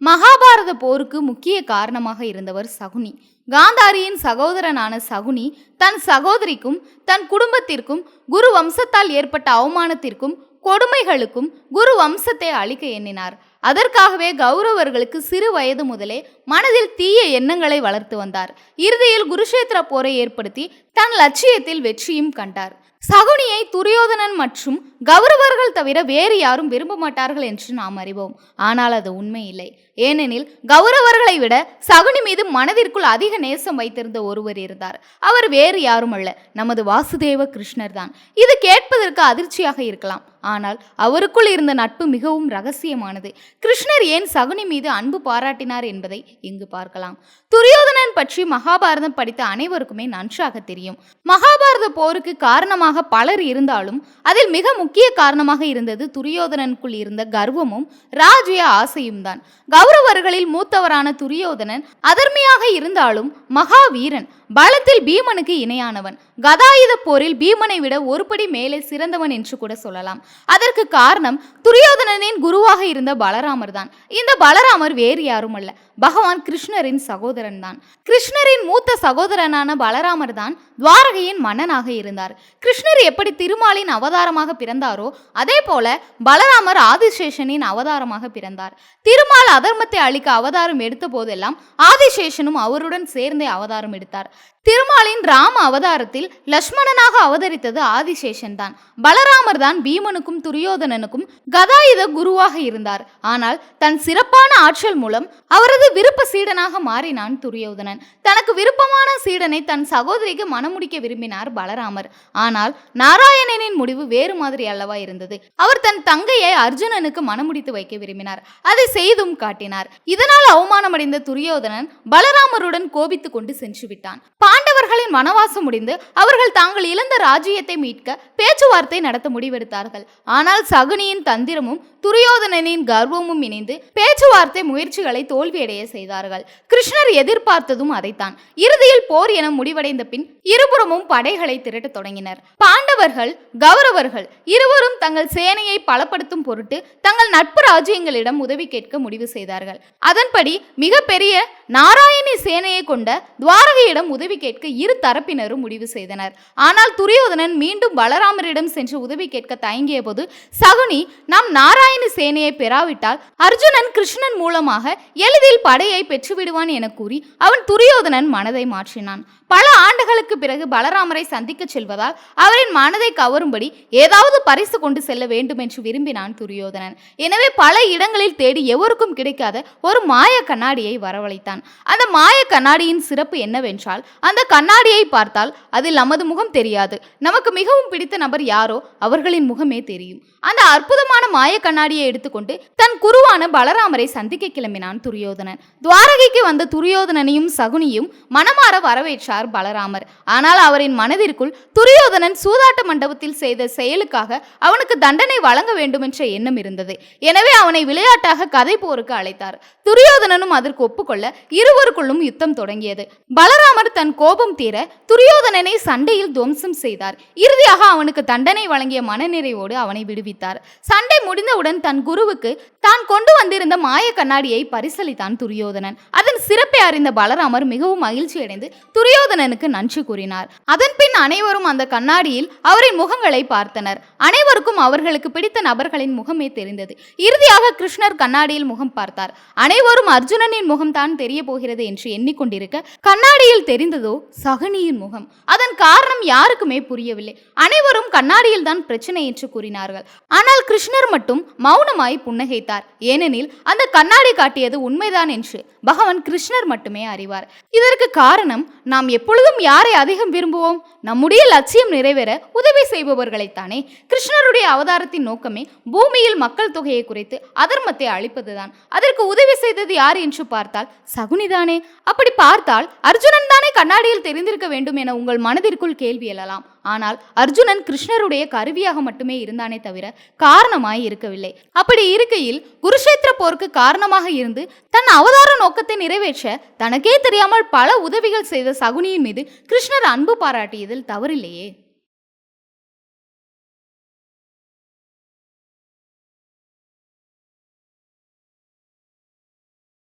மகாபாரத போருக்கு முக்கிய காரணமாக இருந்தவர் சகுனி. காந்தாரியின் சகோதரனான சகுனி தன் சகோதரிக்கும் தன் குடும்பத்திற்கும் குரு வம்சத்தால் ஏற்பட்ட அவமானத்திற்கும் கொடுமைகளுக்கும் குரு வம்சத்தை அழிக்க எண்ணினார். அதற்காகவே கௌரவர்களுக்கு சிறு வயது முதலே மனதில் தீய எண்ணங்களை வளர்த்து வந்தார். இறுதியில் குருஷேத்திர போரை ஏற்படுத்தி தன் லட்சியத்தில் வெற்றியும் கண்டார். சகுனியை துரியோதனன் மற்றும் கௌரவர்கள் தவிர வேறு யாரும் விரும்ப மாட்டார்கள் என்று நாம் அறிவோம். ஆனால் அது உண்மை இல்லை ஏனெனில் கௌரவர்களை விட சகுனி மீது மனதிற்குள் அதிக நேசம் வைத்திருந்த ஒருவர் இருந்தார். அவர் வேறு யாரும் அல்ல. நமது வாசுதேவ கிருஷ்ணர் தான். இது கேட்பதற்கு அதிர்ச்சியாக இருக்கலாம். ஆனால் அவருக்குள் இருந்த நட்பு மிகவும் ரகசியமானது. கிருஷ்ணர் ஏன் சகுனி மீது அன்பு பாராட்டினார் என்பதை இங்கு பார்க்கலாம். துரியோதனன் பற்றி மகாபாரதம் படித்த அனைவருக்குமே நன்றாக தெரியும். மகாபாரத போருக்கு காரணமாக பலர் இருந்தாலும் அதில் மிக முக்கிய காரணமாக இருந்தது துரியோதனனுக்குள் இருந்த கர்வமும் ராஜ்ய ஆசையும் தான் கௌரவர்களில் மூத்தவரான துரியோதனன் அதர்மையாக இருந்தாலும் மகாவீரன் பலத்தில் பீமனுக்கு இணையானவன். கதாயுத போரில் பீமனை விட ஒருபடி மேலே சிறந்தவன் என்று கூட சொல்லலாம். அதற்கு காரணம் துரியோதனனின் குருவாக இருந்த பலராமர் தான் இந்த பலராமர் வேறு யாரும் அல்ல பகவான் கிருஷ்ணரின் சகோதரன் தான் கிருஷ்ணரின் மூத்த சகோதரனான பலராமர் தான் துவாரகையின் மன்னனாக இருந்தார். கிருஷ்ணர் எப்படி திருமாலின் அவதாரமாக பிறந்தாரோ அதே போல பலராமர் ஆதிசேஷனின் அவதாரமாக பிறந்தார். திருமால் அதர்மத்தை அளிக்க அவதாரம் எடுத்த போதெல்லாம் ஆதிசேஷனும் அவருடன் சேர்ந்தே அவதாரம் எடுத்தார். திருமாலின் ராம அவதாரத்தில் லக்ஷ்மணனாக அவதரித்தது ஆதிசேஷன் தான் பலராமர் தான் பீமனுக்கும் துரியோதனனுக்கும் கதாயுத குருவாக இருந்தார். ஆனால் தன் சிறப்பான ஆற்றல் மூலம் அவரது விருப்ப சீடனாக மாறினான் துரியோதனன். தனக்கு விருப்பமான சீடனை தன் சகோதரிக்கு மணமுடிக்க விரும்பினார் பலராமர். ஆனால் நாராயணனின் முடிவு வேறு மாதிரி அல்லவா இருந்தது. அவர் தன் தங்கையை அர்ஜுனனுக்கு மணமுடித்து வைக்க விரும்பினார். அதை செய்தும் காட்டினார். இதனால் அவமானமடைந்த துரியோதனன் பலராமருடன் கோபித்துக் கொண்டு சென்று விட்டான் பாண்டவர்களின் வனவாசம் முடிந்து அவர்கள் தாங்கள் இழந்த ராஜ்யத்தை மீட்க பேச்சுவார்த்தை நடத்த முடிவெடுத்தார்கள். ஆனால் சகுனியின் தந்திரமும் துரியோதனனின் கர்வமும் இணைந்து பேச்சுவார்த்தை முயற்சிகளை தோல்வியடைய செய்தார்கள். கிருஷ்ணர் எதிர்பார்த்ததும் அதைத்தான். இறுதியில் போர் என முடிவடைந்த பின் இருபுறமும் படைகளை திரட்டத் தொடங்கினர். பாண்டவர்கள் கௌரவர்கள் இருவரும் தங்கள் சேனையை பலப்படுத்தும் பொருட்டு தங்கள் நட்பு ராஜ்யங்களிடம் உதவி கேட்க முடிவு செய்தார்கள். அதன்படி மிகப்பெரிய நாராயணி சேனையை கொண்ட துவாரகையிடம் உதவி கேட்க இரு தரப்பினரும் முடிவு செய்தனர். ஆனால் துரியோதனன் மீண்டும் பலராமரிடம் சென்று உதவி கேட்க தயங்கிய போது சகுனி நாம் நாராயண நாராயண சேனையை பெறாவிட்டால் அர்ஜுனன் கிருஷ்ணன் மூலமாக எளிதில் படையை பெற்றுவிடுவான் என கூறி அவன் துரியோதனன் மனதை மாற்றினான். பல ஆண்டுகளுக்கு பிறகு பலராமரை சந்திக்க செல்வதால் அவரின் மனதை கவரும்படி ஏதாவது பரிசு கொண்டு செல்ல வேண்டும் என்று விரும்பினான் துரியோதனன். எனவே பல இடங்களில் தேடி எவருக்கும் கிடைக்காத ஒரு மாய கண்ணாடியை வரவழைத்தான். அந்த மாய கண்ணாடியின் சிறப்பு என்னவென்றால் அந்த கண்ணாடியை பார்த்தால் அதில் நமது முகம் தெரியாது. நமக்கு மிகவும் பிடித்த நபர் யாரோ அவர்களின் முகமே தெரியும். அந்த அற்புதமான மாய கண்ணாடி கண்ணாடியை எடுத்துக்கொண்டு தன் குருவான பலராமரை சந்திக்க கிளம்பினான் துரியோதனன். துவாரகைக்கு வந்த துரியோதனனையும் சகுனியும் மனமாற வரவேற்றார் பலராமர். ஆனால் அவரின் மனதிற்குள் துரியோதனன் சூதாட்ட மண்டபத்தில் செய்த செயலுக்காக அவனுக்கு தண்டனை வழங்க வேண்டும் என்ற எண்ணம் இருந்தது. எனவே அவனை விளையாட்டாக கதை போருக்கு அழைத்தார். துரியோதனனும் அதற்கு ஒப்புக்கொள்ள இருவருக்குள்ளும் யுத்தம் தொடங்கியது. பலராமர் தன் கோபம் தீர துரியோதனனை சண்டையில் துவம்சம் செய்தார். இறுதியாக அவனுக்கு தண்டனை வழங்கிய மனநிறைவோடு அவனை விடுவித்தார். சண்டை முடிந்தவுடன் தன் குருவுக்கு தான் கொண்டு வந்திருந்த மாய கண்ணாடியை பரிசளித்தான் துரியோதனன். அதன் சிறப்பை அறிந்த பலராமர் மிகவும் மகிழ்ச்சியடைந்து துரியோதனனுக்கு நன்றி கூறினார். அதன் பின் அனைவரும் அந்த கண்ணாடியில் அவரின் முகங்களை பார்த்தனர். அனைவருக்கும் அவர்களுக்கு பிடித்த நபர்களின் முகமே தெரிந்தது. இறுதியாக கிருஷ்ணர் கண்ணாடியில் முகம் பார்த்தார். அனைவரும் அர்ஜுனனின் முகம்தான் தெரிய போகிறது என்று எண்ணிக்கொண்டிருக்க கண்ணாடியில் தெரிந்ததோ சகுனியின் முகம். அதன் காரணம் யாருக்குமே புரியவில்லை. அனைவரும் கண்ணாடியில் தான் பிரச்சனை என்று கூறினார்கள். ஆனால் கிருஷ்ணர் மட்டும் மௌனமாய் புன்னகைத்தார். ஏனெனில் அந்த கண்ணாடி காட்டியது உண்மைதான் என்று பகவான் கிருஷ்ணர் மட்டுமே அறிவார். இதற்கு காரணம் நாம் எப்பொழுதும் யாரை அதிகம் விரும்புவோம்? நம்முடைய லட்சியம் நிறைவேற உதவி செய்பவர்களைத்தானே? கிருஷ்ணருடைய அவதாரத்தின் நோக்கமே பூமியில் மக்கள் தொகையை குறைத்து அதர்மத்தை அழிப்பதுதான். அதற்கு உதவி செய்தது யார் என்று பார்த்தால் சகுனிதானே. அப்படி பார்த்தால் அர்ஜுனன் தானே கண்ணாடியில் தெரிந்திருக்க வேண்டும் என உங்கள் மனதிற்குள் கேள்வி எழலாம். ஆனால் அர்ஜுனன் கிருஷ்ணருடைய கருவியாக மட்டுமே இருந்தானே தவிர காரணமாய் இருக்கவில்லை. அப்படி இருக்கையில் குருஷேத்திர போருக்கு காரணமாக இருந்து தன் அவதார நோக்கத்தை நிறைவேற்ற தனக்கே தெரியாமல் பல உதவிகள் செய்த சகுனியின் மீது கிருஷ்ணர் அன்பு பாராட்டியதில் தவறில்லையே.